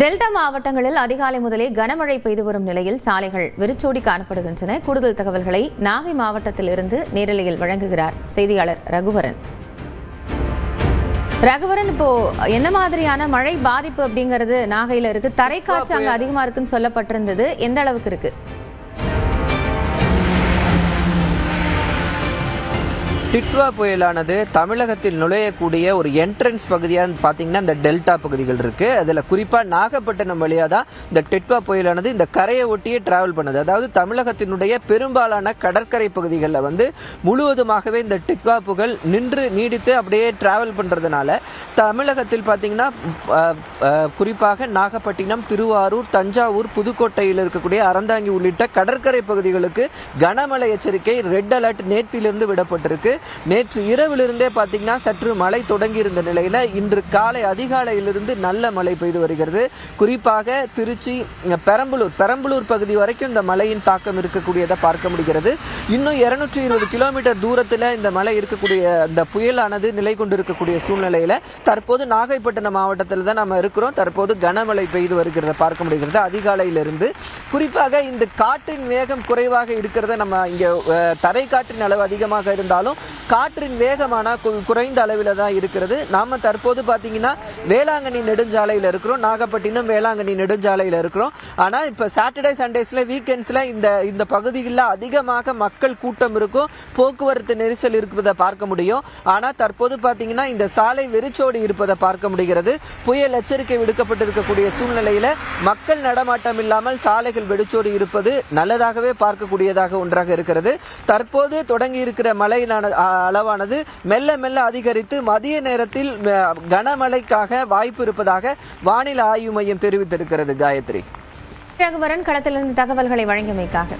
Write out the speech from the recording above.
Delta மாவட்டங்களில் அதிகாலை முதலே கனமழை பெய்து வரும் நிலையில் சாலைகள் வெறிச்சோடி காணப்படுகின்றன. கூடுதல் தகவல்களை நாகை மாவட்டத்திலிருந்து நேரலையில் வழங்குகிறார் செய்தியாளர் ரகுவரன். ரகுவரன் இப்போ என்ன மாதிரியான மழை பாதிப்பு அப்படிங்கிறது நாகையில இருக்கு. தரைக்காற்று அங்க அதிகமா இருக்குன்னு சொல்லப்பட்டிருந்தது. எந்த அளவுக்கு இருக்கு? டிட்வா புயலானது தமிழகத்தில் நுழையக்கூடிய ஒரு என்ட்ரன்ஸ் பகுதியாக பார்த்தீங்கன்னா இந்த டெல்டா பகுதிகள் இருக்கு. அதில் குறிப்பாக நாகப்பட்டினம் வழியாக தான் இந்த டிட்வா புயலானது இந்த கரையை ஒட்டியே டிராவல் பண்ணுது. அதாவது தமிழகத்தினுடைய பெரும்பாலான கடற்கரை பகுதிகளில் வந்து முழுவதுமாகவே இந்த டிட்வா புகழ் நின்று நீடித்து அப்படியே டிராவல் பண்ணுறதுனால தமிழகத்தில் பார்த்தீங்கன்னா குறிப்பாக நாகப்பட்டினம் திருவாரூர் தஞ்சாவூர் புதுக்கோட்டையில் இருக்கக்கூடிய அறந்தாங்கி உள்ளிட்ட கடற்கரை பகுதிகளுக்கு கனமழை எச்சரிக்கை ரெட் அலர்ட் நேற்றிலிருந்து விடப்பட்டிருக்கு. நேற்று இரவிலிருந்தே பார்த்தீங்கன்னா சற்று மழை தொடங்கி இருந்த நிலையில் இன்று காலை அதிகாலையிலிருந்து நல்ல மழை பெய்து வருகிறது. குறிப்பாக திருச்சி பெரம்பலூர் பெரம்பலூர் பகுதி வரைக்கும் இந்த மழையின் தாக்கம் இருக்கக்கூடியதை பார்க்க முடிகிறது. இன்னும் இருநூற்றி இருபது கிலோமீட்டர் தூரத்தில் இந்த மழை இருக்கக்கூடிய இந்த புயலானது நிலை கொண்டிருக்கக்கூடிய சூழ்நிலையில் தற்போது நாகைப்பட்டினம் மாவட்டத்தில் தான் நம்ம இருக்கிறோம். தற்போது கனமழை பெய்து வருகிறத பார்க்க முடிகிறது. அதிகாலையிலிருந்து குறிப்பாக இந்த காற்றின் வேகம் குறைவாக இருக்கிறத நம்ம இங்கே தரை காற்றின் அளவு அதிகமாக இருந்தாலும் காற்றின் வேகமான குறைந்த அளவில் தான் இருக்கிறது. நாம் தற்போது பார்த்தீங்கன்னா வேளாங்கண்ணி நெடுஞ்சாலையில் இருக்கிறோம். நாகப்பட்டினம் வேளாங்கண்ணி நெடுஞ்சாலையில் இருக்கிறோம். ஆனால் இப்போ சாட்டர்டே சண்டேஸில் வீக்கெண்ட்ஸில் இந்த இந்த பகுதிகளில் அதிகமாக மக்கள் கூட்டம் இருக்கும். போக்குவரத்து நெரிசல் இருப்பதை பார்க்க முடியும். ஆனால் தற்போது பார்த்தீங்கன்னா இந்த சாலை வெறிச்சோடி இருப்பதை பார்க்க முடிகிறது. புயல் எச்சரிக்கை விடுக்கப்பட்டிருக்கக்கூடிய சூழ்நிலையில் மக்கள் நடமாட்டம் இல்லாமல் சாலைகள் வெடிச்சோடி இருப்பது நல்லதாகவே பார்க்கக்கூடியதாக ஒன்றாக இருக்கிறது. தற்போது தொடங்கி இருக்கிற மழையிலான அளவானது. மெல்ல மெல்ல அதிகரித்து மதிய நேரத்தில் கனமழைக்காக வாய்ப்பு இருப்பதாக வானிலை ஆய்வு மையம் தெரிவித்திருக்கிறது. காயத்ரி. ரகுவரன் களத்திலிருந்து தகவல்களை வழங்கியமைக்காக.